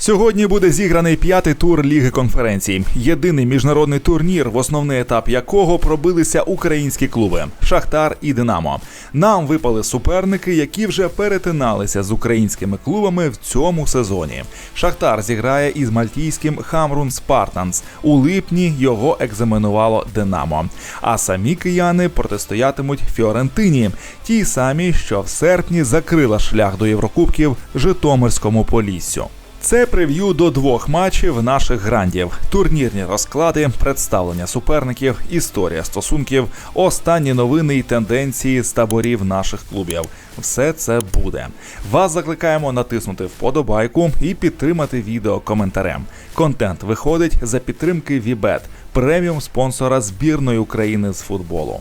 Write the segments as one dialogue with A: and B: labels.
A: Сьогодні буде зіграний п'ятий тур Ліги конференцій. Єдиний міжнародний турнір, в основний етап якого пробилися українські клуби Шахтар і Динамо. Нам випали суперники, які вже перетиналися з українськими клубами в цьому сезоні. Шахтар зіграє із мальтійським Хамрун Спартанс. У липні його екзаменувало Динамо. А самі кияни протистоятимуть Фіорентині, тій самій, що в серпні закрила шлях до Єврокубків Житомирському Поліссю. Це прев'ю до двох матчів наших грандів: турнірні розклади, представлення суперників, історія стосунків, останні новини і тенденції з таборів наших клубів. Все це буде. Вас закликаємо натиснути вподобайку і підтримати відео коментарем. Контент виходить за підтримки Вібет, преміум спонсора збірної України з футболу.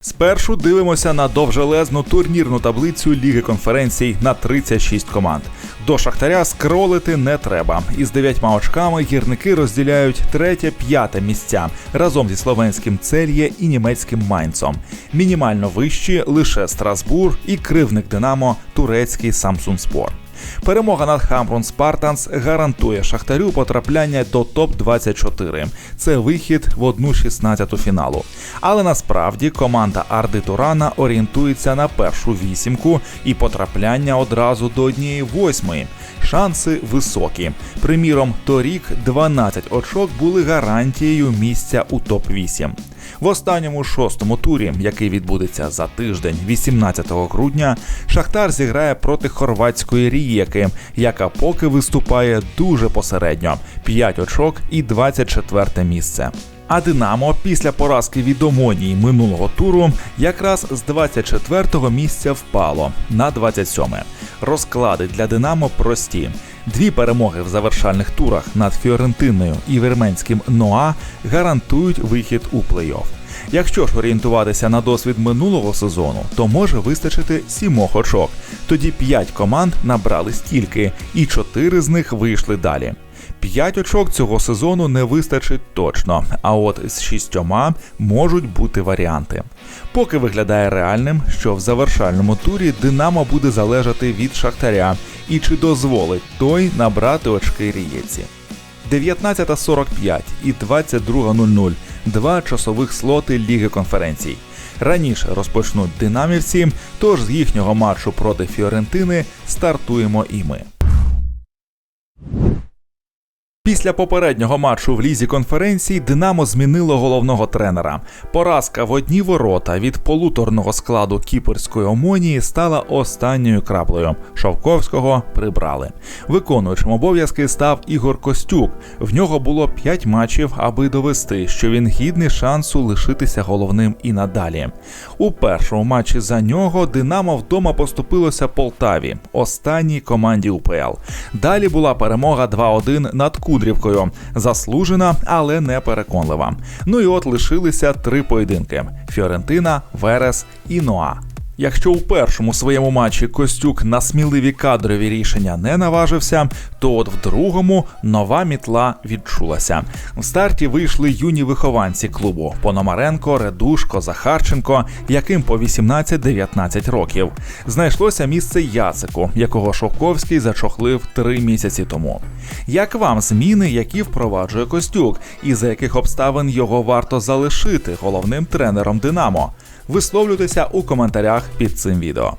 A: Спершу дивимося на довжелезну турнірну таблицю Ліги конференцій на 36 команд. До Шахтаря скролити не треба. Із дев'ятьма очками гірники розділяють третє-п'яте місця разом зі словенським Цельє і німецьким Майнцом. Мінімально вищі лише Страсбур і кривник Динамо турецький Самсун Спор. Перемога над Хамрун Спартанс гарантує Шахтарю потрапляння до топ-24. Це вихід в одну 16 фіналу. Але насправді команда Арди Турана орієнтується на першу вісімку і потрапляння одразу до однієї восьмої. Шанси високі. Приміром, торік 12 очок були гарантією місця у топ-8. В останньому шостому турі, який відбудеться за тиждень, 18 грудня, Шахтар зіграє проти хорватської рієки, яка поки виступає дуже посередньо: 5 очок і 24 місце. А Динамо після поразки від Омонії минулого туру якраз з 24-го місця впало на 27-ме. Розклади для Динамо прості. Дві перемоги в завершальних турах над Фіорентиною і вірменським Ноа гарантують вихід у плей-офф. Якщо ж орієнтуватися на досвід минулого сезону, то може вистачити сімох очок. Тоді п'ять команд набрали стільки, і чотири з них вийшли далі. П'ять очок цього сезону не вистачить точно, а от з шістьома можуть бути варіанти. Поки виглядає реальним, що в завершальному турі Динамо буде залежати від Шахтаря і чи дозволить той набрати очки рієці. 19.45 і 22.00 два часових слоти Ліги конференцій. Раніше розпочнуть динамівці, тож з їхнього матчу проти Фіорентини стартуємо і ми. Після попереднього матчу в лізі конференцій Динамо змінило головного тренера. Поразка в одні ворота від полуторного складу кіперської омонії стала останньою краплею. Шовковського прибрали. Виконуючим обов'язки став Ігор Костюк. В нього було 5 матчів, аби довести, що він гідний шансу лишитися головним і надалі. У першому матчі за нього Динамо вдома поступилося Полтаві, останній команді УПЛ. Далі була перемога 2-1 над Кудрівкою. Заслужена, але не переконлива. Ну і от лишилися три поєдинки: Фіорентина, Верес і Ноа. Якщо у першому своєму матчі Костюк на сміливі кадрові рішення не наважився, то от в другому нова мітла відчулася. В старті вийшли юні вихованці клубу Пономаренко, Редушко, Захарченко, яким по 18-19 років. Знайшлося місце Яцику, якого Шовковський зачохлив три місяці тому. Як вам зміни, які впроваджує Костюк, і за яких обставин його варто залишити головним тренером Динамо? Висловлюйтеся у коментарях під цим відео.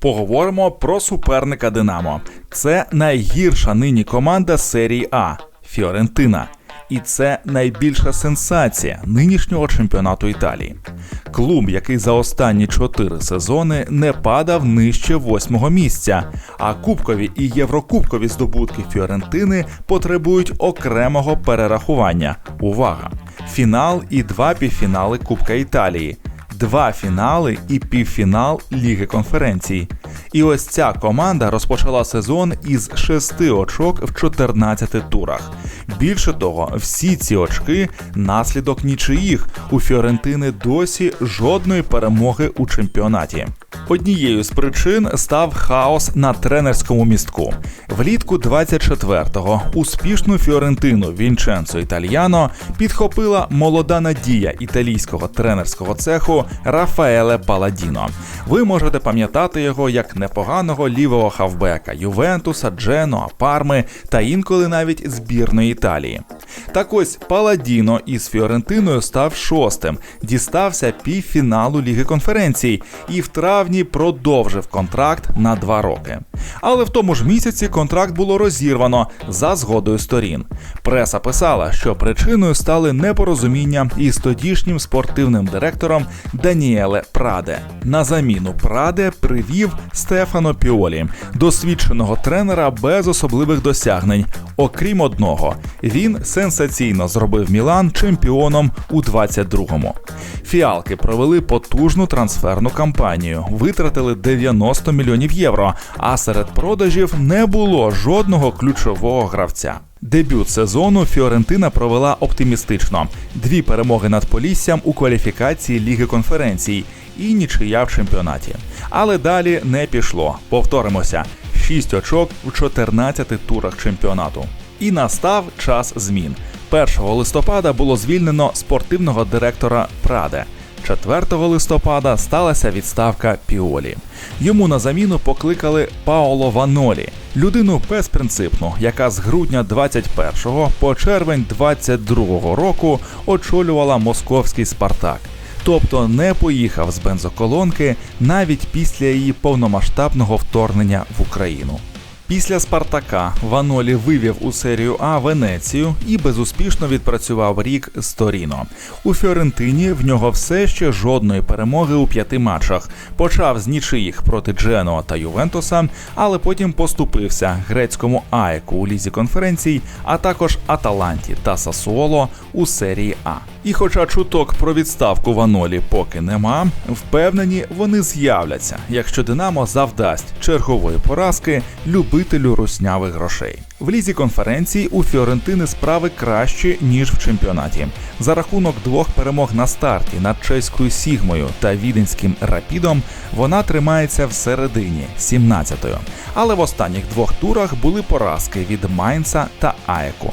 A: Поговоримо про суперника Динамо. Це найгірша нині команда серії А Фіорентина. І це найбільша сенсація нинішнього чемпіонату Італії. Клуб, який за останні чотири сезони не падав нижче восьмого місця. А кубкові і єврокубкові здобутки Фіорентини потребують окремого перерахування. Увага! Фінал і два півфінали Кубка Італії. Два фінали і півфінал Ліги конференцій. І ось ця команда розпочала сезон із 6 очок в 14 турах. Більше того, всі ці очки наслідок нічиїх. У Фіорентини досі жодної перемоги у чемпіонаті. Однією з причин став хаос на тренерському містку. Влітку 24-го успішну Фіорентину Вінченцо Італьяно підхопила молода надія італійського тренерського цеху Рафаеле Паладіно. Ви можете пам'ятати його як непоганого лівого хавбека Ювентуса, Дженоа, Парми та інколи навіть збірної Італії. Так ось Паладіно із Фіорентиною став шостим, дістався півфіналу Ліги конференцій і в травні продовжив контракт на два роки. Але в тому ж місяці контракт було розірвано за згодою сторін. Преса писала, що причиною стали непорозуміння із тодішнім спортивним директором Даніеле Праде. На заміну Праде привів Стефано Піолі, досвідченого тренера без особливих досягнень. Окрім одного, він сенсаційно зробив Мілан чемпіоном у 22-му. Фіалки провели потужну трансферну кампанію, витратили 90 мільйонів євро. А серед продажів не було жодного ключового гравця. Дебют сезону Фіорентина провела оптимістично: дві перемоги над Поліссям у кваліфікації Ліги конференцій і нічия в чемпіонаті. Але далі не пішло. Повторимося: 6 очок у 14 турах чемпіонату. І настав час змін. 1 листопада було звільнено спортивного директора Праде. 4 листопада сталася відставка Піолі. Йому на заміну покликали Паоло Ванолі, людину безпринципну, яка з грудня 21 по червень 22 року очолювала московський Спартак. Тобто не поїхав з бензоколонки навіть після її повномасштабного вторгнення в Україну. Після Спартака Ванолі вивів у серію А Венецію і безуспішно відпрацював рік з Торіно. У Фіорентині в нього все ще жодної перемоги у п'яти матчах. Почав з нічиїх проти Дженоа та Ювентуса, але потім поступився грецькому Аеку у лізі конференцій, а також Аталанті та Сасуоло у серії А. І хоча чуток про відставку Ванолі поки нема, впевнені вони з'являться, якщо Динамо завдасть чергової поразки любителю руснявих грошей. В лізі конференцій у Фіорентини справи кращі ніж в чемпіонаті. За рахунок двох перемог на старті над чеською Сігмою та віденським рапідом вона тримається всередині 17-ю. Але в останніх двох турах були поразки від Майнца та Аеку.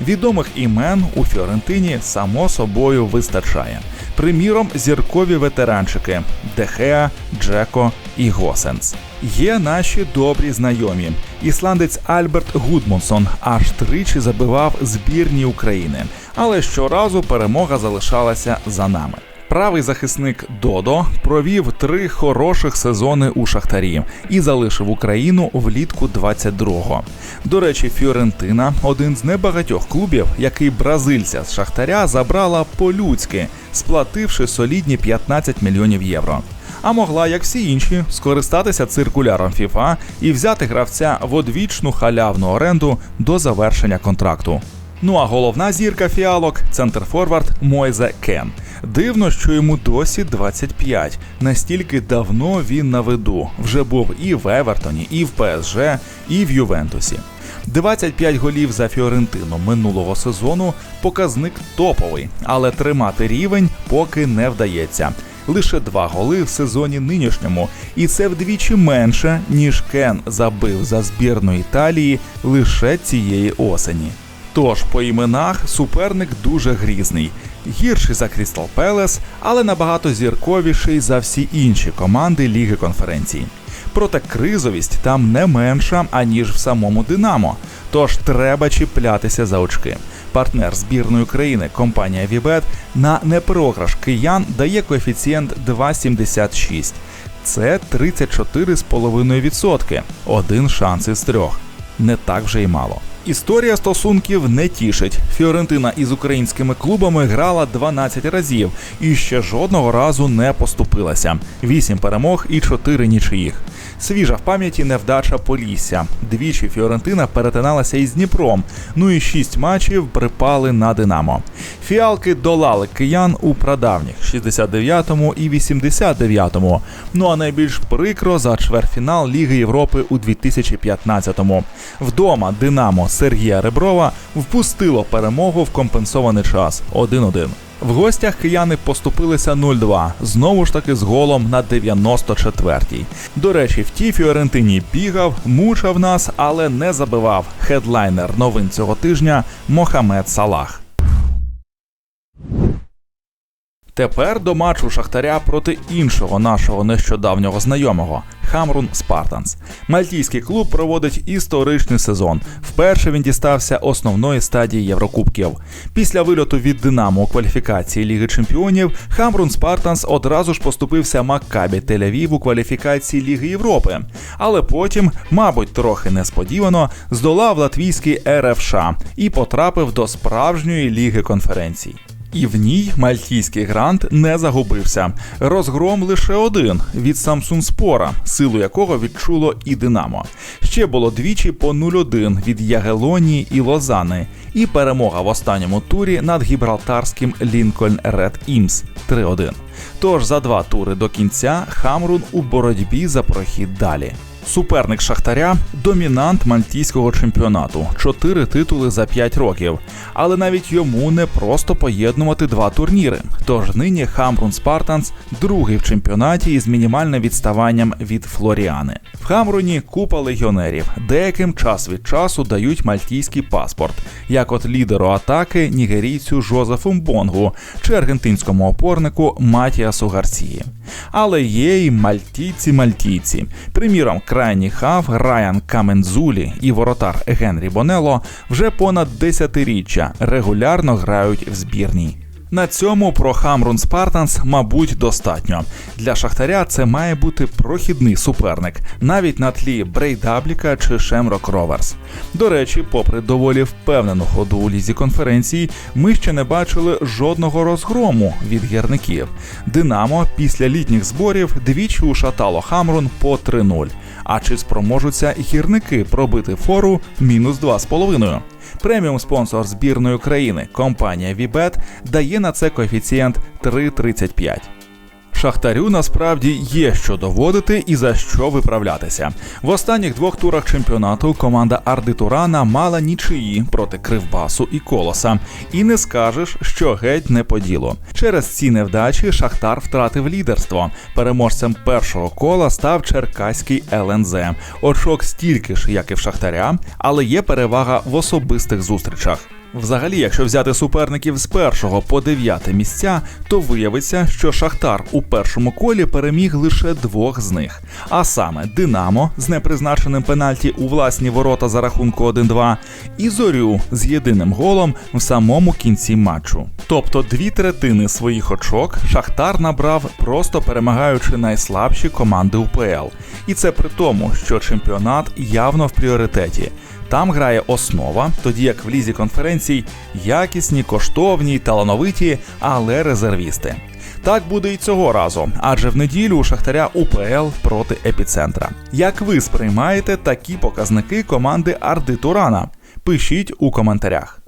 A: Відомих імен у Фіорентині само собою вистачає. Приміром, зіркові ветеранчики Дехеа, Джеко і Госенс. Є наші добрі знайомі. Ісландець Альберт Гудмунсон аж тричі забивав збірні України, але щоразу перемога залишалася за нами. Правий захисник Додо провів три хороших сезони у Шахтарі і залишив Україну влітку 22-го. До речі, Фіорентина один з небагатьох клубів, який бразильця з Шахтаря забрала по-людськи, сплативши солідні 15 мільйонів євро. А могла, як всі інші, скористатися циркуляром FIFA і взяти гравця в одвічну халявну оренду до завершення контракту. Ну а головна зірка фіалок центрфорвард Мойзе Кен. Дивно, що йому досі 25. Настільки давно він на виду. Вже був і в Евертоні, і в ПСЖ, і в Ювентусі. 25 голів за Фіорентину минулого сезону показник топовий, але тримати рівень поки не вдається. Лише два голи в сезоні нинішньому, і це вдвічі менше, ніж Кен забив за збірну Італії лише цієї осені. Тож по іменах суперник дуже грізний, гірший за Крістал Пелес, але набагато зірковіший за всі інші команди Ліги конференцій. Проте кризовість там не менша, аніж в самому Динамо. Тож треба чіплятися за очки. Партнер збірної країни компанія Вібет на непрограш киян дає коефіцієнт 2,76. Це 34,5%. Один шанс із трьох. Не так вже й мало. Історія стосунків не тішить. Фіорентина із українськими клубами грала 12 разів і ще жодного разу не поступилася. 8 перемог і 4 нічиїх. Свіжа в пам'яті невдача Полісся. Двічі Фіорентина перетиналася із Дніпром. Ну і шість матчів припали на Динамо. Фіалки долали киян у прадавніх 69-му і 89-му. Ну а найбільш прикро за чвертьфінал Ліги Європи у 2015-му. Вдома Динамо Сергія Реброва впустило перемогу в компенсований час 1-1. В гостях кияни поступилися 0-2, знову ж таки з голом на 94-й. До речі, в тій Фіорентині бігав, мучав нас, але не забивав хедлайнер новин цього тижня Мохамед Салах. Тепер до матчу Шахтаря проти іншого нашого нещодавнього знайомого Хамрун Спартанс. Мальтійський клуб проводить історичний сезон. Вперше він дістався основної стадії Єврокубків. Після вильоту від Динамо у кваліфікації Ліги Чемпіонів Хамрун Спартанс одразу ж поступився Маккабі Тель-Авів у кваліфікації Ліги Європи. Але потім, мабуть, трохи несподівано здолав латвійський РФШ і потрапив до справжньої ліги конференцій. І в ній мальтійський грант не загубився. Розгром лише один від Samsung Спора, силу якого відчуло і Динамо. Ще було двічі по 0-1 від Ягелонії і Лозани, і перемога в останньому турі над гібралтарським Лінкольн Ред Імс 3-1. Тож за два тури до кінця Хамрун у боротьбі за прохід далі. Суперник Шахтаря домінант мальтійського чемпіонату, чотири титули за п'ять років. Але навіть йому не просто поєднувати два турніри. Тож нині Хамрун Спартанс другий в чемпіонаті із мінімальним відставанням від Флоріани. В Хамруні купа легіонерів. Деяким час від часу дають мальтійський паспорт, як от лідеру атаки нігерійцю Жозефу Мбонгу чи аргентинському опорнику Матіасу Гарсії. Але є й мальтійці-мальтійці. Приміром, крайній хав Райан Камензулі і воротар Генрі Бонело вже понад десятиріччя регулярно грають в збірній. На цьому про Хамрун Спартанс, мабуть, достатньо. Для Шахтаря це має бути прохідний суперник, навіть на тлі Брейдабліка чи Шемрок Роверс. До речі, попри доволі впевнену ходу у лізі конференції, ми ще не бачили жодного розгрому від гірників. Динамо після літніх зборів двічі ушатало Хамрун по 3-0. А чи спроможуться гірники пробити фору мінус 2,5? Преміум спонсор збірної України компанія Вібет дає на це коефіцієнт 3,35. Шахтарю насправді є що доводити і за що виправлятися. В останніх двох турах чемпіонату команда Арди Турана мала нічиї проти Кривбасу і Колоса. І не скажеш, що геть не по ділу. Через ці невдачі Шахтар втратив лідерство. Переможцем першого кола став черкаський ЛНЗ. Очок стільки ж, як і в Шахтаря, але є перевага в особистих зустрічах. Взагалі, якщо взяти суперників з першого по дев'яте місця, то виявиться, що Шахтар у першому колі переміг лише двох з них. А саме Динамо з непризначеним пенальті у власні ворота за рахунку 1-2 і Зорю з єдиним голом в самому кінці матчу. Тобто дві третини своїх очок Шахтар набрав, просто перемагаючи найслабші команди УПЛ. І це при тому, що чемпіонат явно в пріоритеті. Там грає основа, тоді як в лізі конференцій якісні, коштовні, талановиті, але резервісти. Так буде і цього разу, адже в неділю у Шахтаря УПЛ проти епіцентра. Як ви сприймаєте такі показники команди Арди Турана? Пишіть у коментарях.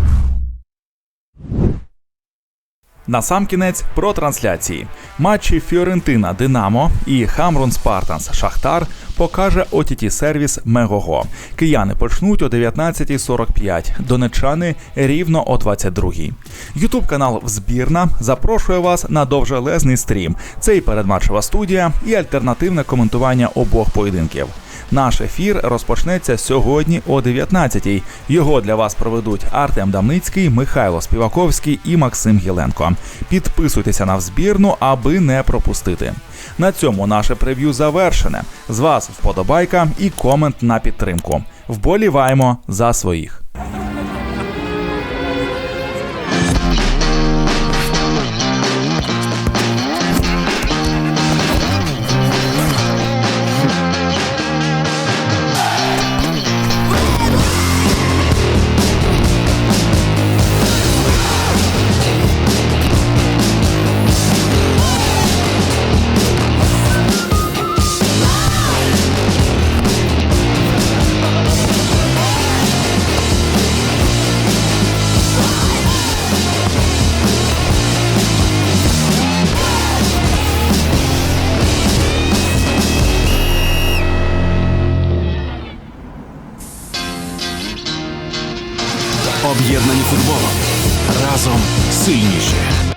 A: Насамкінець про трансляції. Матчі Фіорентина Динамо і Хамрун Спартанс Шахтар покаже OTT сервіс Мегого. Кияни почнуть о 19.45, донечани рівно о 22.00. Ютуб канал Взбірна запрошує вас на довжелезний стрім. Це і передматчева студія, і альтернативне коментування обох поєдинків. Наш ефір розпочнеться сьогодні о 19-й. Його для вас проведуть Артем Дамницький, Михайло Співаковський і Максим Гіленко. Підписуйтеся на взбірну, аби не пропустити. На цьому наше прев'ю завершене. З вас вподобайка і комент на підтримку. Вболіваємо за своїх.